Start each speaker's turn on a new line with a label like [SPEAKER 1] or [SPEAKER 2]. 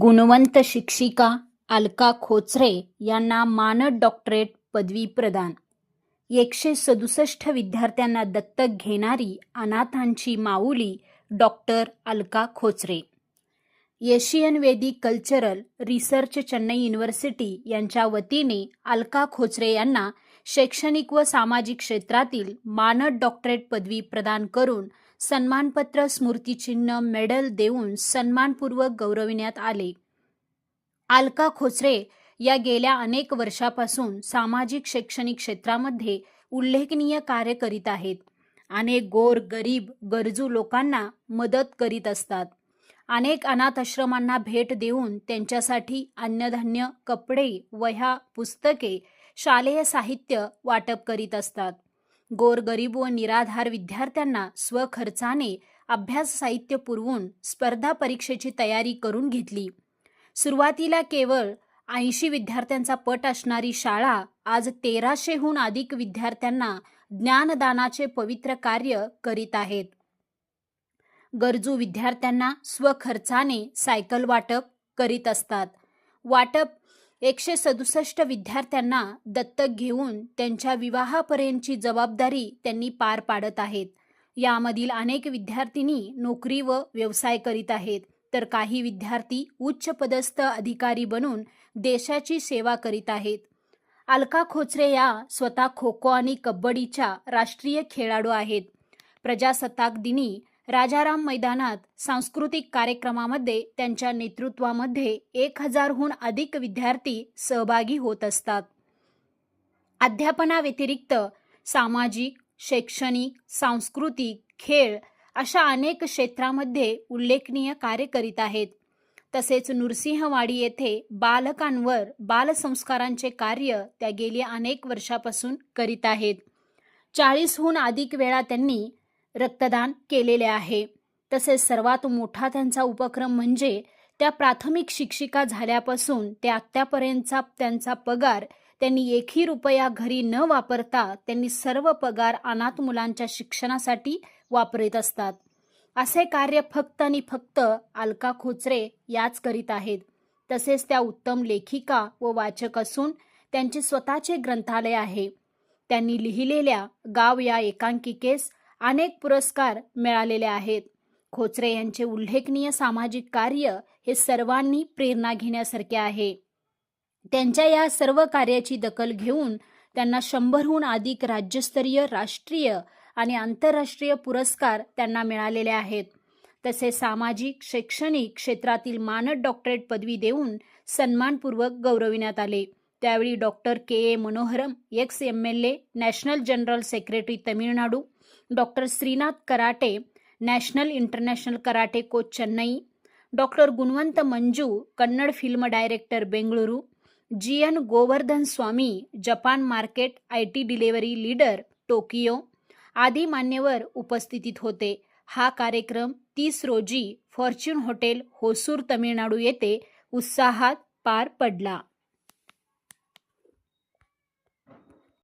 [SPEAKER 1] गुणवंत शिक्षिका अलका खोचरे यांना मानद डॉक्टरेट पदवी प्रदान. एकशे सदुसष्ट विद्यार्थ्यांना दत्तक घेणारी अनाथांची माऊली doctor Alka Khochare. Asian Vedic cultural research Chennai university यांच्या वतीने अलका खोचरे यांना शैक्षणिक व सामाजिक क्षेत्रातील मानद डॉक्टरेट पदवी प्रदान करून सन्मानपत्र स्मृतिचिन्ह मेडल देऊन सन्मानपूर्वक गौरविण्यात आले. अलका खोचरे या गेल्या अनेक वर्षापासून सामाजिक शैक्षणिक क्षेत्रामध्ये उल्लेखनीय कार्य करीत आहेत. अनेक गोर गरीब गरजू लोकांना मदत करीत असतात. अनेक अनाथ आश्रमांना भेट देऊन त्यांच्यासाठी अन्नधान्य कपडे वह्या पुस्तके शालेय साहित्य वाटप करीत असतात. गोरगरीब व निराधार विद्यार्थ्यांना स्वखर्चाने अभ्यास साहित्य पुरवून स्पर्धा परीक्षेची तयारी करून घेतली. सुरुवातीला केवळ ऐंशी विद्यार्थ्यांचा पट असणारी शाळा आज तेराशेहून अधिक विद्यार्थ्यांना ज्ञानदानाचे पवित्र कार्य करीत आहेत. गरजू विद्यार्थ्यांना स्वखर्चाने सायकल वाटप करीत असतात. वाटप एकशे सदुसष्ट विद्यार्थ्यांना दत्तक घेऊन त्यांच्या विवाहापर्यंतची जबाबदारी त्यांनी पार पाडत आहेत. यामधील अनेक विद्यार्थिनी नोकरी व व्यवसाय करीत आहेत. तर काही विद्यार्थी उच्च पदस्थ अधिकारी बनून देशाची सेवा करीत आहेत. अलका खोचरे या स्वतः खो खो आणि कबड्डीच्या राष्ट्रीय खेळाडू आहेत. प्रजासत्ताक दिनी राजाराम मैदानात सांस्कृतिक कार्यक्रमामध्ये त्यांच्या नेतृत्वामध्ये एक हजारहून अधिक विद्यार्थी सहभागी होत असतात. अध्यापनाव्यतिरिक्त सामाजिक शैक्षणिक सांस्कृतिक खेळ अशा अनेक क्षेत्रामध्ये उल्लेखनीय कार्य करीत आहेत. तसेच नृसिंहवाडी येथे बालकांवर बालसंस्कारांचे कार्य त्या गेली अनेक वर्षापासून करीत आहेत. चाळीसहून अधिक वेळा त्यांनी रक्तदान केलेले आहे. तसेच सर्वात मोठा त्यांचा उपक्रम म्हणजे त्या प्राथमिक शिक्षिका झाल्यापासून ते आत्तापर्यंतचा त्यांचा पगार त्यांनी एकही रुपया घरी न वापरता त्यांनी सर्व पगार अनाथ मुलांच्या शिक्षणासाठी वापरत असतात. असे कार्य फक्त आणि फक्त अलका खोचरे याच करीत आहेत. तसेच त्या उत्तम लेखिका व वाचक असून त्यांचे स्वतःचे ग्रंथालय आहे. त्यांनी लिहिलेल्या गाव या एकांकिकेस अनेक पुरस्कार मिळालेले आहेत. खोचरे यांचे उल्लेखनीय सामाजिक कार्य हे सर्वांनी प्रेरणा घेण्यासारखे आहे. त्यांच्या या सर्व कार्याची दखल घेऊन त्यांना शंभरहून अधिक राज्यस्तरीय राष्ट्रीय आणि आंतरराष्ट्रीय पुरस्कार त्यांना मिळालेले आहेत. तसे सामाजिक शैक्षणिक क्षेत्रातील मानद डॉक्टरेट पदवी देऊन सन्मानपूर्वक गौरविण्यात आले. त्यावेळी doctor K A Manoharam ex M L A national general secretary Tamilnadu doctor Shrinath karate national international karate coach Chennai doctor Gunwant Manju Kannada film director Bengaluru G N Govardhan Swami Japan market I T delivery leader Tokyo आदी मान्यवर उपस्थितीत होते. हा कार्यक्रम तीस रोजी Fortune hotel Hosur Tamil Nadu येथे उत्साहात पार पडला.